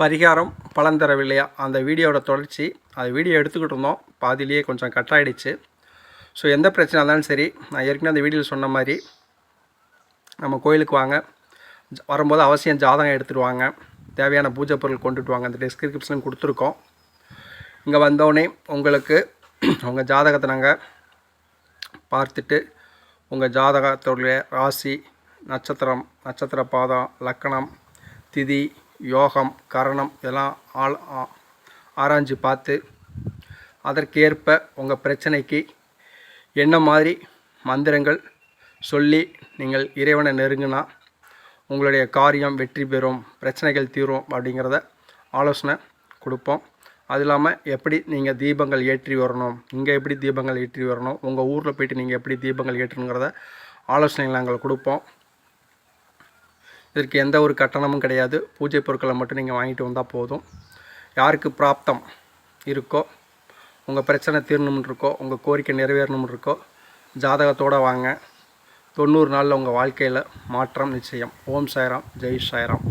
பரிகாரம் பலன் தரவில்லையா? அந்த வீடியோட தொடர்ச்சி. அந்த வீடியோ எடுத்துக்கிட்டு இருந்தோம். பாதியிலேயே கொஞ்சம் கட் ஆகிடுச்சு ஸோ எந்த பிரச்சனை இருந்தாலும் சரி நான் ஏற்கனவே அந்த வீடியோவில் சொன்ன மாதிரி நம்ம கோயிலுக்கு வாங்க. வரும்போது அவசியம் ஜாதகம் எடுத்துகிட்டு வாங்க தேவையான பூஜை பொருள் கொண்டுட்டு வாங்க. அந்த டிஸ்கிரிப்ஷன் கொடுத்துருக்கோம். இங்கே வந்தோடனே உங்களுக்கு உங்கள் ஜாதகத்தை நாங்கள் பார்த்துட்டு உங்கள் ஜாதகத்துடைய ராசி நட்சத்திரம் நட்சத்திர பாதம் லக்கணம் திதி யோகம் கரணம் இதெல்லாம் ஆள் ஆராய்ஞ்சு பார்த்து அதற்கேற்ப உங்கள் பிரச்சனைக்கு என்ன மாதிரி மந்திரங்கள் சொல்லி நீங்கள் இறைவனை நெருங்கினா உங்களுடைய காரியம் வெற்றி பெறும் பிரச்சனைகள் தீரும் அப்படிங்கிறத ஆலோசனை கொடுப்போம். அது இல்லாமல் எப்படி நீங்கள் தீபங்கள் ஏற்றி வரணும் இங்கே எப்படி தீபங்கள் ஏற்றி வரணும் உங்கள் ஊரில் போயிட்டு நீங்கள் எப்படி தீபங்கள் ஏற்றணுங்கிறத ஆலோசனைகள் நாங்கள் கொடுப்போம். இதற்கு எந்த ஒரு கட்டணமும் கிடையாது. பூஜை பொருட்களை மட்டும் நீங்கள் வாங்கிட்டு வந்தால் போதும். யாருக்கு பிராப்தம் இருக்கோ உங்கள் பிரச்சனை தீரணும்னு இருக்கோ உங்கள் கோரிக்கை நிறைவேறணும்னு இருக்கோ ஜாதகத்தோடு வாங்க. தொண்ணூறு நாளில் உங்கள் வாழ்க்கையில் மாற்றம் நிச்சயம். ஓம் சாய்ராம் ஜெய் சாய்ராம்.